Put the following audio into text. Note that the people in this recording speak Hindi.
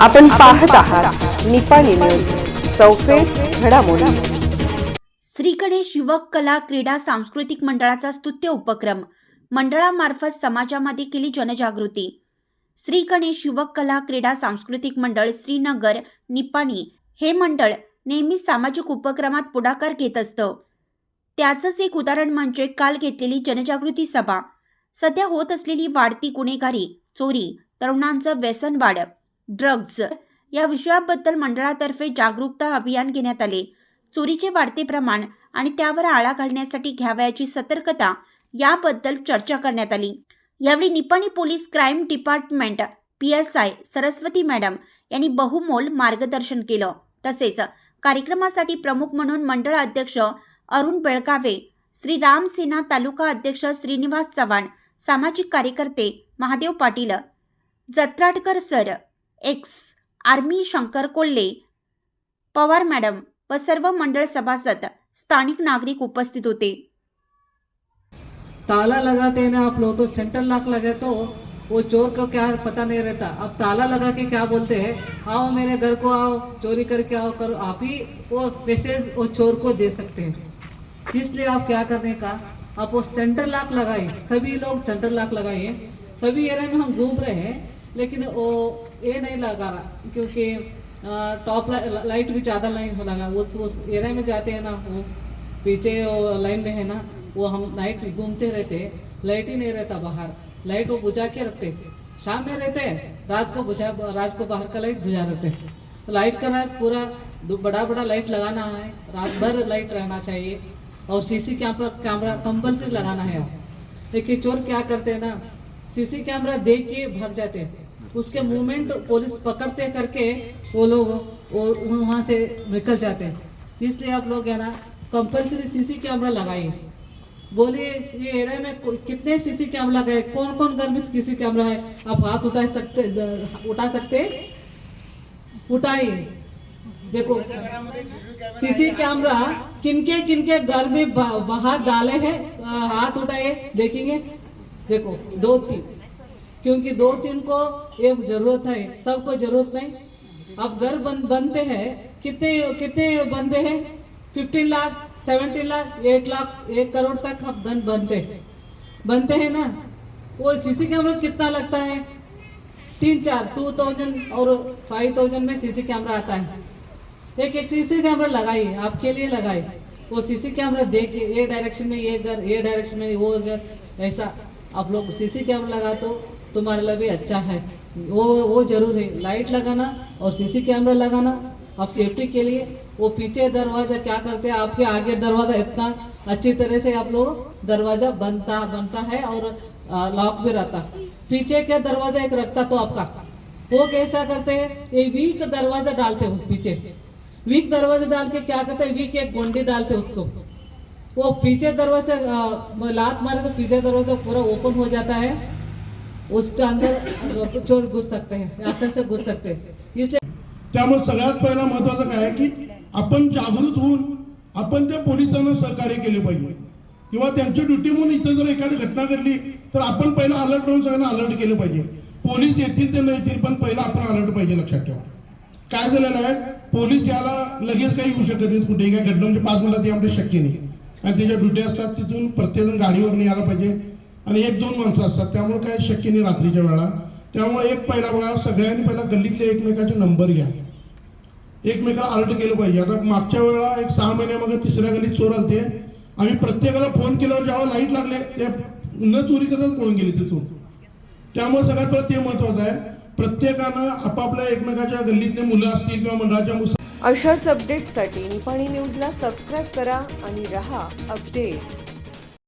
आपण पाहत आहात निपाणी न्यूज चौफेर घडामोडी. श्री गणेश युवक कला क्रीडा सांस्कृतिक मंडळाचा स्तुत्य उपक्रम मंडळामार्फत समाजामध्ये केली जनजागृती. श्री गणेश युवक कला क्रीडा सांस्कृतिक मंडळ श्रीनगर निपाणी हे मंडळ नेहमी सामाजिक उपक्रमात पुढाकार घेत असतं. त्याचंच एक उदाहरण म्हणजे काल घेतलेली जनजागृती सभा. सध्या होत असलेली वाढती गुन्हेगारी चोरी तरुणांचं व्यसन वाढ ड्रग्ज या विषयाबद्दल मंडळातर्फे जागरूकता अभियान घेण्यात आले. चोरीचे वाढते प्रमाण आणि त्यावर आळा घालण्यासाठी घ्यावयाची सतर्कता याबद्दल चर्चा करण्यात आली. यावेळी Nipani police crime department P S I Saraswati madam यांनी बहुमोल मार्गदर्शन केलं. तसेच कार्यक्रमासाठी प्रमुख म्हणून मंडळ अध्यक्ष अरुण बेळगावे श्री राम सेना तालुका अध्यक्ष श्रीनिवास चव्हाण सामाजिक कार्यकर्ते Mahadev Patil Jatratkar sir ex army Shankar Kolhe, Pawar madam व सर्व मंडळ सभासद, स्थानिक नागरिक उपस्थित होते. ताला लगाते हैं आप लोग तो सेंटर लॉक लगे तो वो चोर को क्या पता नहीं रहता। अब ताला लगा के क्या बोलते हैं? आओ मेरे घर को आओ, चोरी करके आओ, करो। आप ही वो मैसेज वो चोर को दे सकते हैं। इसलिए आप क्या करने का, आप वो सेंटर लॉक लगाए। सभी लोग सेंटर लॉक लगाए। सभी एरिया में हम घूम रहे हैं लेकिन वो ये नहीं लगा रहा क्योंकि टॉप ला, लाइट भी ज़्यादा लाइन लगा। वो उस एरिया में जाते हैं ना वो पीछे लाइन में है ना वो हम नाइट घूमते रहते लाइट ही नहीं रहता बाहर। लाइट वो बुझा के रखते शाम में रहते हैं रात को बुझा रात को बाहर का लाइट बुझा रहते तो लाइट का राज पूरा बड़ा बड़ा लाइट लगाना है रात भर लाइट रहना चाहिए और सीसी कैमरा कैमरा कंपलसरी लगाना है। देखिए चोर क्या करते हैं ना सीसी कैमरा देख के भाग जाते हैं। उसके मूवमेंट पुलिस पकड़ते करके वो लोग वहाँ से निकल जाते हैं। इसलिए आप लोग है ना कंपलसरी सीसी कैमरा लगाइए। बोलिए, ये एरिया में कितने सीसी कैमरा गए कौन कौन घर में सीसी कैमरा है? आप हाथ उठा सकते उठा सकते? उठाइए। देखो सीसी कैमरा किनके किनके घर में बाहर डाले हैं हाथ उठाए, देखेंगे। देखो, दो तीन क्योंकि दो तीन को ये ज़रूरत है, सबको ज़रूरत नहीं। अब घर बन, बनते हैं, कितने कितने बंदे हैं? फिफ्टीन लाख सेवेंटीन लाख एक लाख एक करोड़ तक अब गन बनते हैं। बनते हैं ना? वो सीसी कैमरा कितना लगता है? तीन, चार टू थाउज़ेंड और फाइव थाउज़ेंड में सीसी कैमरा आता है। एक एक सीसी कैमरा लगाइए, आपके लिए लगाइए। वो सीसी कैमरा देख ये डायरेक्शन में ये घर ये डायरेक्शन में वो घर, ऐसा। आप लोग सीसी कैमरा लगा तो तुम्हारे लिए भी अच्छा है। वो वो ज़रूर है। लाइट लगाना और सीसी कैमरा लगाना। आप सेफ्टी के लिए। वो पीछे दरवाज़ा क्या करते हैं? आपके आगे दरवाज़ा इतना अच्छी तरह से आप लोग दरवाज़ा बनता बनता है और लॉक भी रहता। पीछे क्या दरवाज़ा एक रखता तो आपका। वो कैसा करते हैं? ये वीक दरवाज़ा डालते हैं पीछे। वीक दरवाज़ा डाल के क्या करते हैं? वीक एक गोंडी डालते उसको। वो पीछे दरवाज़ा लात मारे तो पीछे दरवाज़ा पूरा ओपन हो जाता है। उसके अंदर चोर घुस सकते हैं असर से घुस सकते हैं। इसलिए त्यामुळे सगळ्यात पहिला महत्वाचं काय आहे की आपण जागृत होऊन आपण त्या पोलिसांना सहकार्य केले पाहिजे. किंवा त्यांची ड्युटी म्हणून इथं जर एखादी घटना घडली तर आपण पहिला अलर्ट राहून सगळ्यांना अलर्ट केलं पाहिजे. पोलीस येतील ते न येतील पण पहिला आपण अलर्ट पाहिजे लक्षात ठेवा. काय झालेलं आहे? पोलीस याला लगेच काही येऊ शकत नाही कुठे काय घडलं म्हणजे पाच मिनिटात यामध्ये शक्य नाही. आणि त्याच्या ड्युटी असतात तिथून प्रत्येकजण गाडीवर यायला पाहिजे. आणि एक दोन माणसं असतात. त्यामुळे काय शक्य नाही रात्रीच्या वेळा त्यामुळे एक पहिला बघा सगळ्यांनी पहिला गल्लीतले एकमेकाचे नंबर घ्या. एकमेकाला अलर्ट केलं पाहिजे. आता मागच्या वेळेला एक सहा महिन्यामागे तिसऱ्या गल्लीत चोर आलते. आम्ही प्रत्येकाला फोन केल्यावर ज्यावेळेला लाइट लागले त्या न चोरी करताच पळून गेले ते चोर. त्यामुळे सगळ्यात पहिलं ते महत्वाचं आहे. प्रत्येकानं आपापल्या एकमेकाच्या गल्लीतले मुलं असतील किंवा मंडळाच्या मुलं अशाच अपडेटसाठी निपाणी न्यूजला सबस्क्राईब करा आणि रहा अपडेट